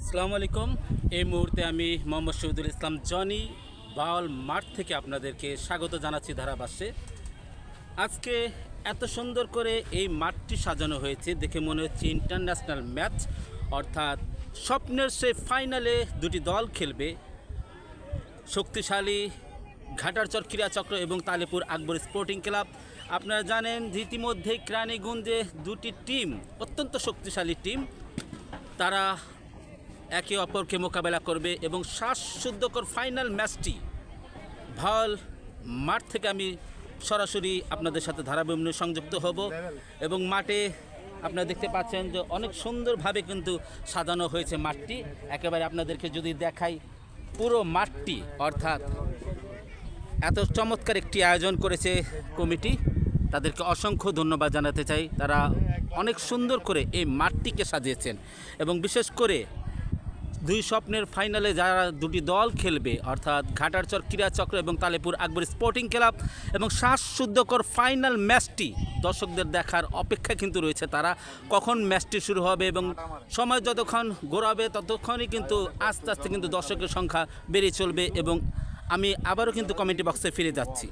আসসালামু আলাইকুম। এই মুহূর্তে আমি মোহাম্মদ শহীদুল ইসলাম জনি বাউল মাঠ থেকে আপনাদেরকে স্বাগত জানাচ্ছি ধারাভাষ্যে। আজকে এত সুন্দর করে এই মাঠটি সাজানো হয়েছে, দেখে মনে হচ্ছে ইন্টারন্যাশনাল ম্যাচ, অর্থাৎ স্বপ্নের সে ফাইনালে দুটি দল খেলবে। শক্তিশালী ঘাটারচর ক্রীড়াচক্র এবং তালেপুর আকবর স্পোর্টিং ক্লাব। আপনারা জানেন ইতিমধ্যেই ক্রানীগঞ্জে দুটি টিম, অত্যন্ত শক্তিশালী টিম, তারা একে অপরকে মোকাবেলা করবে এবং শ্বাসশুদ্ধকর ফাইনাল ম্যাচটি ভালো মাঠ থেকে আমি সরাসরি আপনাদের সাথে ধারাবাহিক সংযুক্ত হব এবং মাঠে আপনারা দেখতে পাচ্ছেন যে অনেক সুন্দরভাবে কিন্তু সাজানো হয়েছে মাঠটি। একেবারে আপনাদেরকে যদি দেখাই পুরো মাঠটি, অর্থাৎ এত চমৎকার একটি আয়োজন করেছে কমিটি, তাদেরকে অসংখ্য ধন্যবাদ জানাতে চাই। তারা অনেক সুন্দর করে এই মাঠটিকে সাজিয়েছেন এবং বিশেষ করে দুই স্বপ্নের ফাইনালে যারা দুটি দল খেলবে, অর্থাৎ ঘাটারচর ক্রীড়াচক্র এবং তালেপুর আকবর স্পোর্টিং ক্লাব এবং শ্বাসশুদ্ধকর ফাইনাল ম্যাচটি দর্শকদের দেখার অপেক্ষা কিন্তু রয়েছে তারা, কখন ম্যাচটি শুরু হবে এবং সময় যতক্ষণ গড়াবে ততক্ষণই কিন্তু আস্তে আস্তে কিন্তু দর্শকের সংখ্যা বেড়ে চলবে এবং আমি আবারও কিন্তু কমেন্টি বক্সে ফিরে যাচ্ছি।